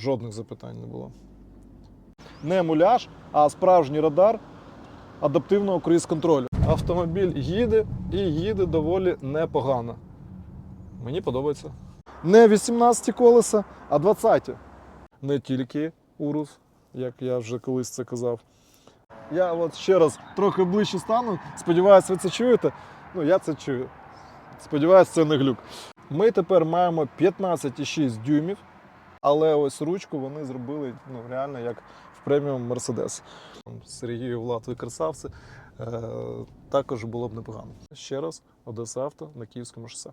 Жодних запитань не було. Не муляж, а справжній радар адаптивного круїз-контролю. Автомобіль їде і їде доволі непогано. Мені подобається. Не 18 колеса, а 20. Не тільки урус, як я вже колись це казав. Я от ще раз трохи ближче стану. Сподіваюся, ви це чуєте. Ну, я це чую. Сподіваюся, це не глюк. Ми тепер маємо 15,6 дюймів, але ось ручку вони зробили ну, реально як в преміум Мерседес. Сергію Влад, ви красавці. Е, також було б непогано. Ще раз, Одеса Авто на Київському шосе.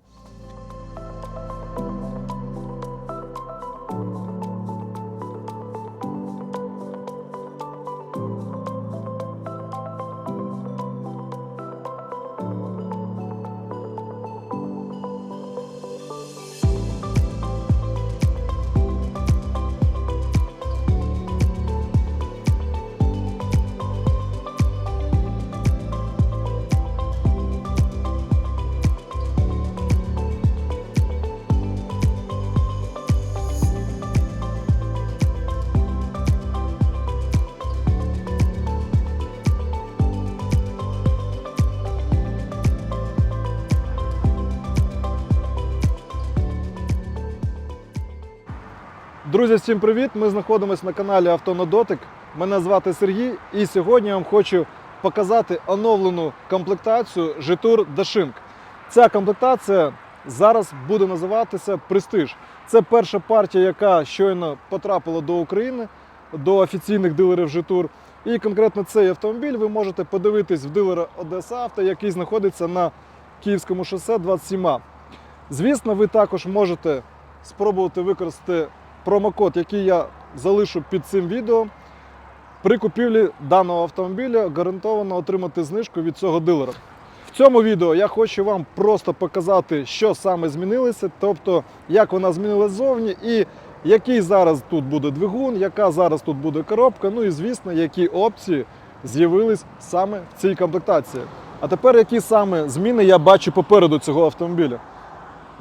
Друзі, всім привіт! Ми знаходимося на каналі Авто на дотик. Мене звати Сергій, і сьогодні я вам хочу показати оновлену комплектацію Jetour Dashing. Ця комплектація зараз буде називатися Престиж. Це перша партія, яка щойно потрапила до України, до офіційних дилерів Jetour. І конкретно цей автомобіль ви можете подивитись в дилера Одеса Авто, який знаходиться на Київському шосе 27. Звісно, ви також можете спробувати використати промокод, який я залишу під цим відео. При купівлі даного автомобіля гарантовано отримати знижку від цього дилера. В цьому відео я хочу вам просто показати, що саме змінилося, тобто як вона змінилася ззовні і який зараз тут буде двигун, яка зараз тут буде коробка, ну і звісно, які опції з'явились саме в цій комплектації. А тепер які саме зміни я бачу попереду цього автомобіля.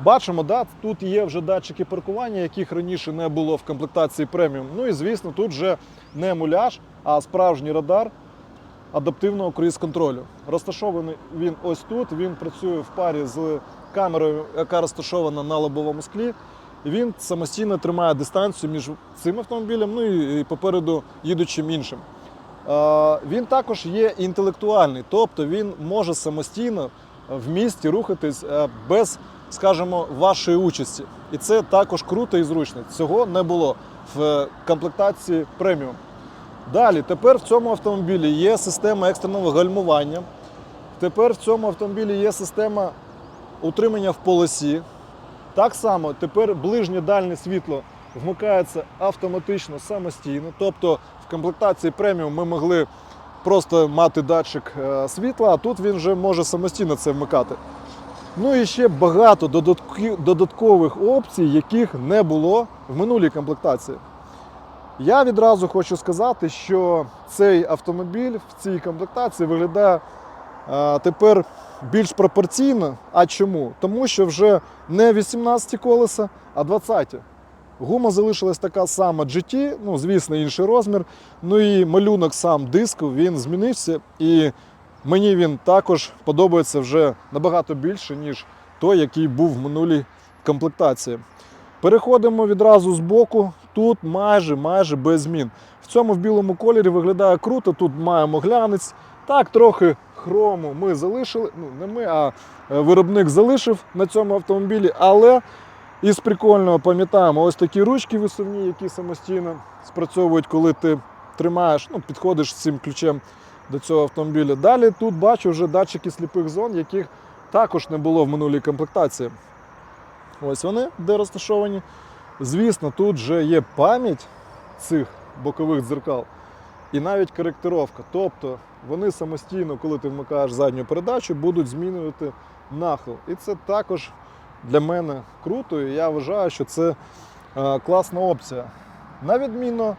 Бачимо, да, тут є вже датчики паркування, яких раніше не було в комплектації преміум. Ну і звісно, тут вже не муляж, а справжній радар адаптивного круїз-контролю. Розташований він ось тут. Він працює в парі з камерою, яка розташована на лобовому склі. Він самостійно тримає дистанцію між цим автомобілем, ну і попереду їдучим іншим. Він також є інтелектуальний, тобто він може самостійно в місті рухатись е, без скажімо, вашої участі. І це також круто і зручно. Цього не було в комплектації преміум. Далі, тепер в цьому автомобілі є система екстреного гальмування. Тепер в цьому автомобілі є система утримання в полосі. Так само тепер ближнє дальнє світло вмикається автоматично самостійно. Тобто в комплектації преміум ми могли просто мати датчик е, світла, а тут він вже може самостійно це вмикати. Ну і ще багато додаткових опцій, яких не було в минулій комплектації. Я відразу хочу сказати, що цей автомобіль в цій комплектації виглядає е, тепер більш пропорційно. А чому? Тому що вже не 18 колеса, а 20. Гума залишилась така сама GT, ну, звісно, інший розмір. Ну і малюнок сам диску він змінився. І Мені він також подобається вже набагато більше, ніж той, який був в минулій комплектації. Переходимо відразу з боку. Тут майже майже без змін. В цьому в білому кольорі виглядає круто. Тут маємо глянець. Так, трохи хрому ми залишили. Ну, не ми, а е, виробник залишив на цьому автомобілі. Але із прикольного пам'ятаємо ось такі ручки висувні, які самостійно спрацьовують, коли ти тримаєш, ну, підходиш з цим ключем до цього автомобіля. Далі тут бачу вже датчики сліпих зон, яких також не було в минулій комплектації. Ось вони де розташовані. Звісно, тут вже є пам'ять цих бокових дзеркал і навіть коректировка. Тобто вони самостійно, коли ти вмикаєш задню передачу, будуть змінювати нахил. І це також для мене круто, і я вважаю, що це е, класна опція. На відміну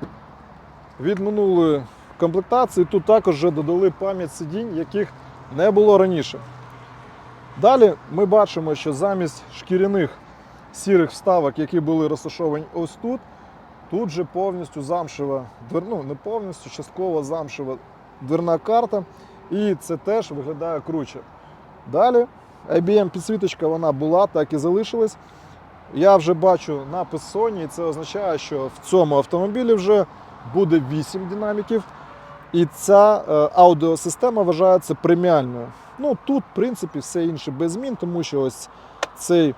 від минулої комплектації, тут також вже додали пам'ять сидінь, яких не було раніше. Далі ми бачимо, що замість шкіряних сірих вставок, які були розташовані ось тут, Тут же повністю замшева, ну не повністю, частково замшева дверна карта. І це теж виглядає круче. Далі IBM підсвіточка вона була, так і залишилась. Я вже бачу напис Sony, і це означає, що в цьому автомобілі вже буде 8 динаміків. І ця е, аудіосистема вважається преміальною. Ну тут, в принципі, все інше без змін, тому що ось цей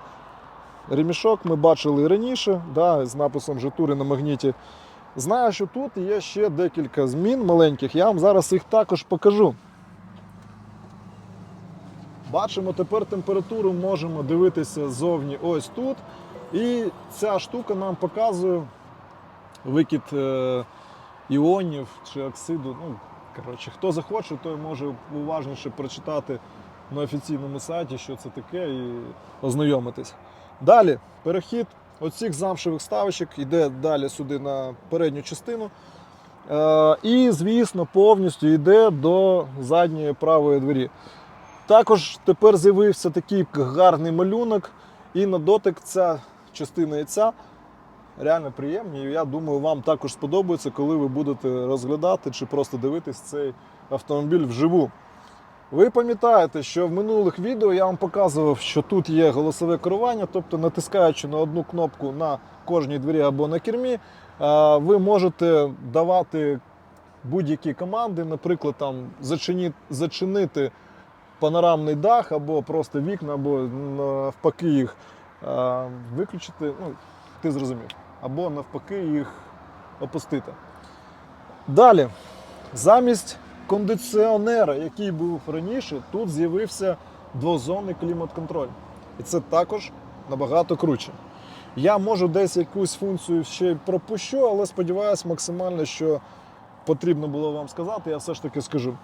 ремішок ми бачили раніше, да, з написом Жетури на магніті. Знаю, що тут є ще декілька змін маленьких. Я вам зараз їх також покажу. Бачимо тепер температуру, можемо дивитися ззовні ось тут. І ця штука нам показує викид е, іонів чи оксиду. Ну, коротше, хто захоче, той може уважніше прочитати на офіційному сайті, що це таке, і ознайомитись. Далі перехід оцих замшевих ставочок йде далі сюди на передню частину. Е, і, звісно, повністю йде до задньої правої двері. Також тепер з'явився такий гарний малюнок, і на дотик ця частина яйця реально приємні. Я думаю, вам також сподобається, коли ви будете розглядати чи просто дивитись цей автомобіль вживу. Ви пам'ятаєте, що в минулих відео я вам показував, що тут є голосове керування, тобто натискаючи на одну кнопку на кожній двері або на кермі, ви можете давати будь-які команди, наприклад, там зачинити панорамний дах, або просто вікна, або навпаки їх виключити. Ну, ти зрозумів. Або навпаки їх опустити. Далі, замість кондиціонера, який був раніше, тут з'явився двозонний клімат-контроль. І це також набагато круче. Я можу десь якусь функцію ще й пропущу, але сподіваюся максимально, що потрібно було вам сказати, я все ж таки скажу.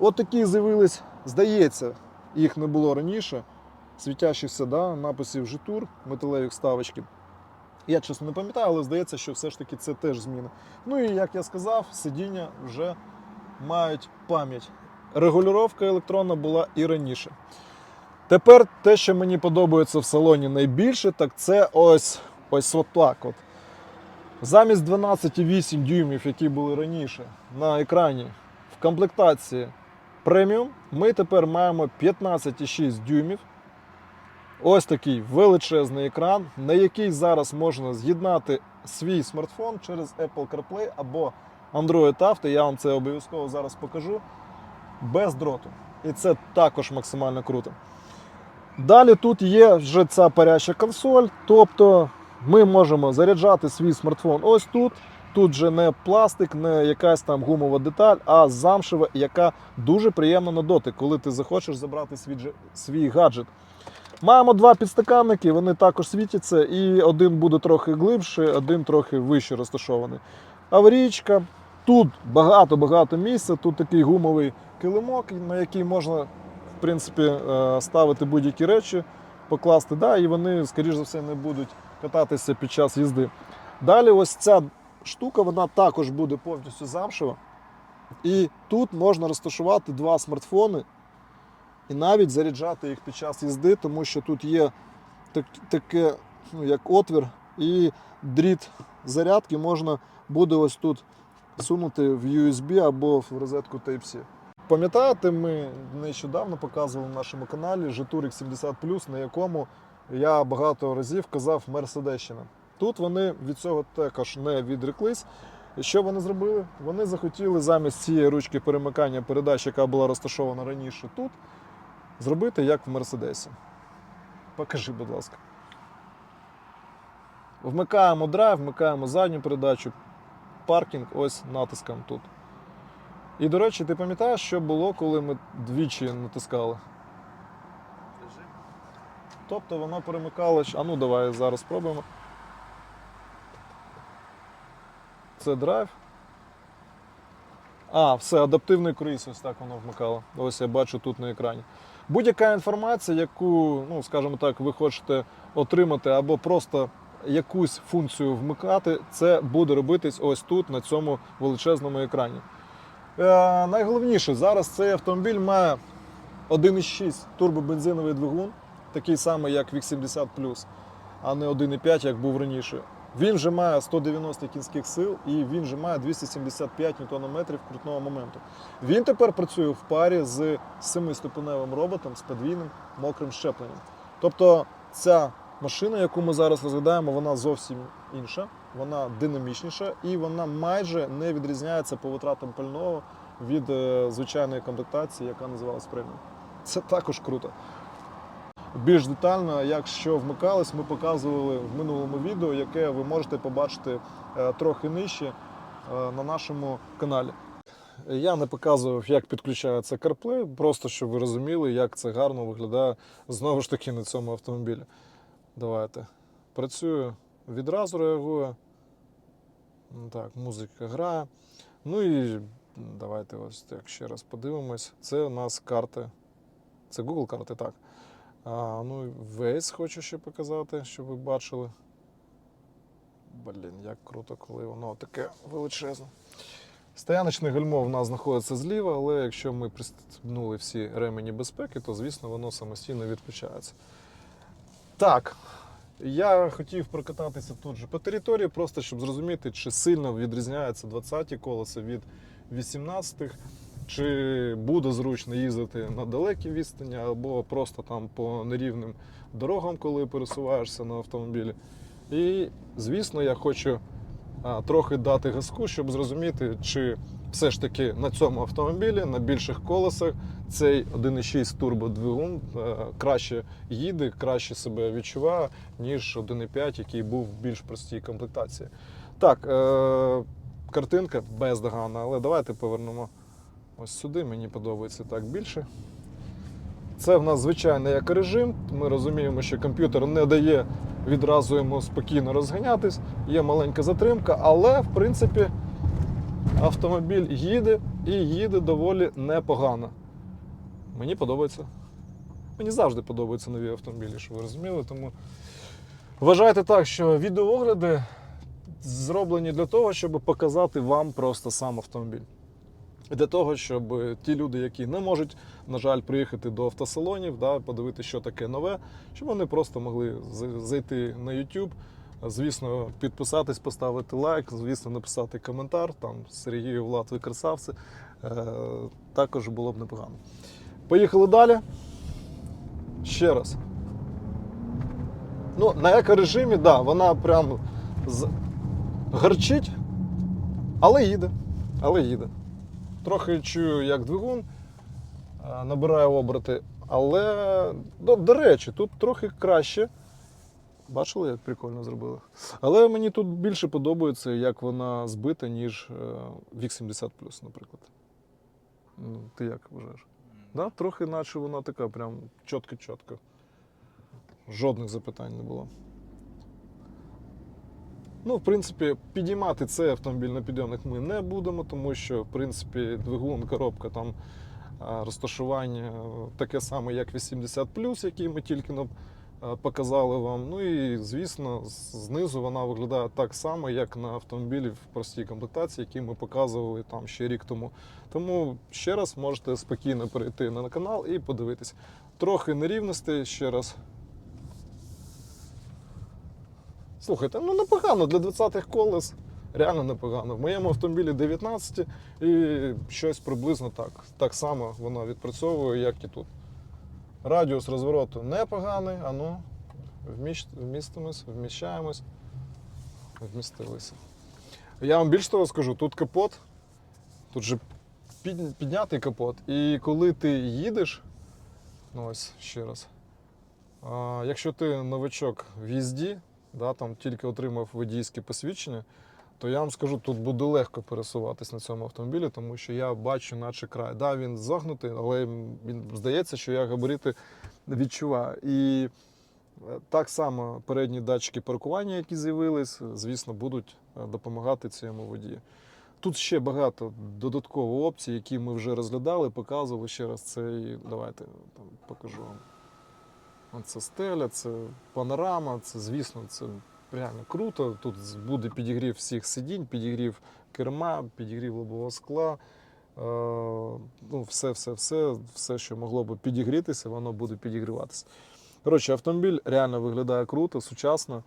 От такі з'явились, здається, їх не було раніше. Світящихся да, написів Житур, металеві вставочки. Я чесно не пам'ятаю, але здається, що все ж таки це теж зміни. Ну і як я сказав, сидіння вже мають пам'ять. Регулювання електронна була і раніше. Тепер те, що мені подобається в салоні найбільше, так це ось ось отак. От. Замість 12,8 дюймів, які були раніше на екрані в комплектації преміум, ми тепер маємо 15,6 дюймів. Ось такий величезний екран, на який зараз можна з'єднати свій смартфон через Apple CarPlay або Android Auto. Я вам це обов'язково зараз покажу. Без дроту. І це також максимально круто. Далі тут є вже ця паряща консоль, тобто ми можемо заряджати свій смартфон ось тут. Тут же не пластик, не якась там гумова деталь, а замшева, яка дуже приємна на дотик, коли ти захочеш забрати свій, свій гаджет. Маємо два підстаканники, вони також світяться, і один буде трохи глибше, один трохи вище розташований. Аварійка. Тут багато-багато місця, тут такий гумовий килимок, на який можна в принципі, е, ставити будь-які речі, покласти, да, і вони, скоріш за все, не будуть кататися під час їзди. Далі, ось ця штука, вона також буде повністю замшева. І тут можна розташувати два смартфони і навіть заряджати їх під час їзди, тому що тут є так, таке, ну, як отвір, і дріт зарядки можна буде ось тут сунути в USB або в розетку Type-C. Пам'ятаєте, ми нещодавно показували на нашому каналі Житур 70 на якому я багато разів казав Мерседещина. Тут вони від цього також не відреклись. І Що вони зробили? Вони захотіли замість цієї ручки перемикання передач, яка була розташована раніше тут, зробити як в Мерседесі. Покажи, будь ласка. Вмикаємо драйв, вмикаємо задню передачу, паркінг ось натиском тут. І, до речі, ти пам'ятаєш, що було, коли ми двічі натискали? Тобто воно перемикало. А ну давай зараз спробуємо. Це драйв. А, все, адаптивний круїз, ось так воно вмикало. Ось я бачу тут на екрані. Будь-яка інформація, яку, ну, скажімо так, ви хочете отримати, або просто якусь функцію вмикати, це буде робитись ось тут, на цьому величезному екрані. Е, найголовніше, зараз цей автомобіль має 1,6 турбобензиновий двигун, такий самий, як VIC 70 а не 1,5, як був раніше. Він вже має 190 кінських сил і він вже має 275 ньютонометрів крутного моменту. Він тепер працює в парі з семиступеневим роботом з подвійним мокрим щепленням. Тобто ця машина, яку ми зараз розглядаємо, вона зовсім інша, вона динамічніша і вона майже не відрізняється по витратам пального від е, звичайної комплектації, яка називалась преміум. Це також круто. Більш детально, як що вмикалось, ми показували в минулому відео, яке ви можете побачити е, трохи нижче е, на нашому каналі. Я не показував, як підключається CarPlay, просто щоб ви розуміли, як це гарно виглядає знову ж таки на цьому автомобілі. Давайте. Працює, відразу реагує. Ну, Так, музика грає. Ну і давайте ось так ще раз подивимось. Це у нас карти. Це Google карти, так. А, ну, Waze хочу ще показати, щоб ви бачили. Блін, як круто, коли воно таке величезне. Стояночне гальмо в нас знаходиться зліва, але якщо ми пристебнули всі ремені безпеки, то звісно воно самостійно відключається. Так, я хотів прокататися тут же по території, просто щоб зрозуміти, чи сильно відрізняються 20-ті колеса від 18-х, чи буде зручно їздити на далекі відстані, або просто там по нерівним дорогам, коли пересуваєшся на автомобілі. І, звісно, я хочу трохи дати газку, щоб зрозуміти, чи все ж таки на цьому автомобілі, на більших колесах, цей 1,6 турбодвигун краще їде, краще себе відчуває, ніж 1,5, який був в більш простій комплектації. Так, е, картинка бездоганна, але давайте повернемо ось сюди. Мені подобається так більше. Це в нас звичайний екорежим. Ми розуміємо, що комп'ютер не дає відразу йому спокійно розганятись, є маленька затримка, але в принципі автомобіль їде і їде доволі непогано. Мені подобається. Мені завжди подобаються нові автомобілі, щоб ви розуміли. Тому вважайте так, що відеоогляди зроблені для того, щоб показати вам просто сам автомобіль. Для того, щоб ті люди, які не можуть, на жаль, приїхати до автосалонів, да, подивитися, що таке нове, щоб вони просто могли зайти на YouTube, звісно, підписатись, поставити лайк, звісно, написати коментар. Там Сергію Влад, ви красавці. Е, також було б непогано. Поїхали далі. Ще раз. Ну, на екорежимі, да, вона прям з... гарчить, але їде. Але їде. Трохи чую, як двигун е, набирає оберти, але, ну, до речі, тут трохи краще. Бачили, як прикольно зробили. Але мені тут більше подобається, як вона збита, ніж е, VIC 70 наприклад. Ну, Ти як вважаєш? Да? Трохи наче вона така, прям чітко-чітко. Жодних запитань не було. Ну, в принципі, підіймати цей автомобіль на підйомник ми не будемо, тому що, в принципі, двигун, коробка, там розташування е, таке саме, як 80 який ми тільки е, показали вам. Ну і, звісно, знизу вона виглядає так само, як на автомобілі в простій комплектації, які ми показували там ще рік тому. Тому ще раз можете спокійно перейти на канал і подивитись. Трохи нерівностей ще раз. Слухайте, ну непогано для 20-х колес. Реально непогано. В моєму автомобілі 19 і щось приблизно так. Так само воно відпрацьовує, як і тут. Радіус розвороту непоганий, а ну, вміщ- вмістимось, вміщаємось, вмістилися. Я вам більш того скажу, тут капот, тут же під, піднятий капот, і коли ти їдеш, ну ось ще раз, а, якщо ти новачок в їзді, да, там тільки отримав водійське посвідчення, то я вам скажу, тут буде легко пересуватись на цьому автомобілі, тому що я бачу, наче край. Да, він загнутий, але він здається, що я габарити відчуваю. І е, так само передні датчики паркування, які з'явились, звісно, будуть е, допомагати цьому водію. Тут ще багато додаткових опцій, які ми вже розглядали, показували ще раз. Це і давайте там покажу вам. Це стеля, це панорама, це, звісно, це реально круто. Тут буде підігрів всіх сидінь, підігрів керма, підігрів лобового скла. Е, ну, все, все, все, все, що могло б підігрітися, воно буде підігріватися. Коротше, автомобіль реально виглядає круто, сучасно.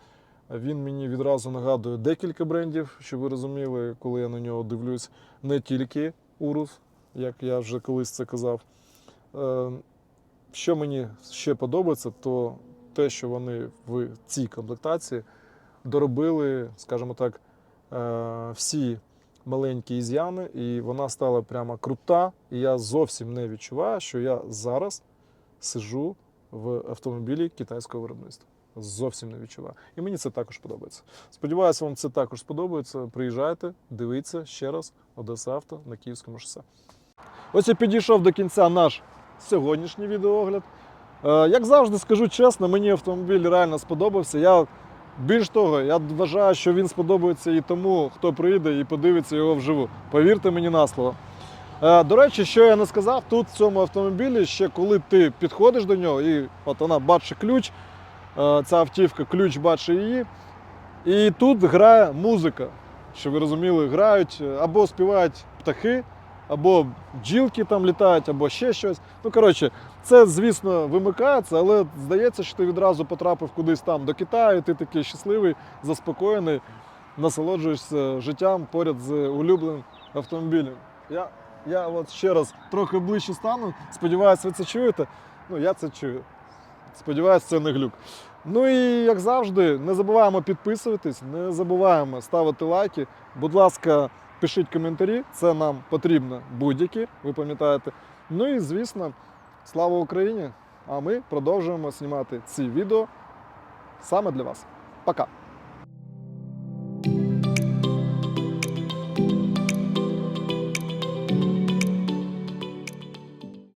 Він мені відразу нагадує декілька брендів, щоб ви розуміли, коли я на нього дивлюсь, не тільки Урус, як я вже колись це казав. Що мені ще подобається, то те, що вони в цій комплектації доробили, скажімо так, е, всі маленькі ізяни, і вона стала прямо крута. І я зовсім не відчуваю, що я зараз сижу в автомобілі китайського виробництва. Зовсім не відчуваю. І мені це також подобається. Сподіваюся, вам це також сподобається. Приїжджайте, дивіться ще раз Одеса Авто на Київському шосе. Ось я підійшов до кінця наш сьогоднішній відеоогляд. Е, Як завжди скажу чесно, мені автомобіль реально сподобався. Я більш того, я вважаю, що він сподобається і тому, хто приїде і подивиться його вживу. Повірте мені на слово. Е, До речі, що я не сказав, тут в цьому автомобілі ще коли ти підходиш до нього, і от вона бачить ключ, е, ця автівка, ключ бачить її. І тут грає музика. Щоб ви розуміли, грають або співають птахи, або бджілки там літають, або ще щось. Ну, коротше, це, звісно, вимикається, але здається, що ти відразу потрапив кудись там до Китаю, ти такий щасливий, заспокоєний, насолоджуєшся життям поряд з улюбленим автомобілем. Я, я от ще раз трохи ближче стану. Сподіваюся, ви це чуєте. Ну, я це чую. Сподіваюсь, це не глюк. Ну і як завжди, не забуваємо підписуватись, не забуваємо ставити лайки. Будь ласка, пишіть коментарі, це нам потрібно будь-які, ви пам'ятаєте. Ну і звісно, слава Україні! А ми продовжуємо знімати ці відео саме для вас. Пока!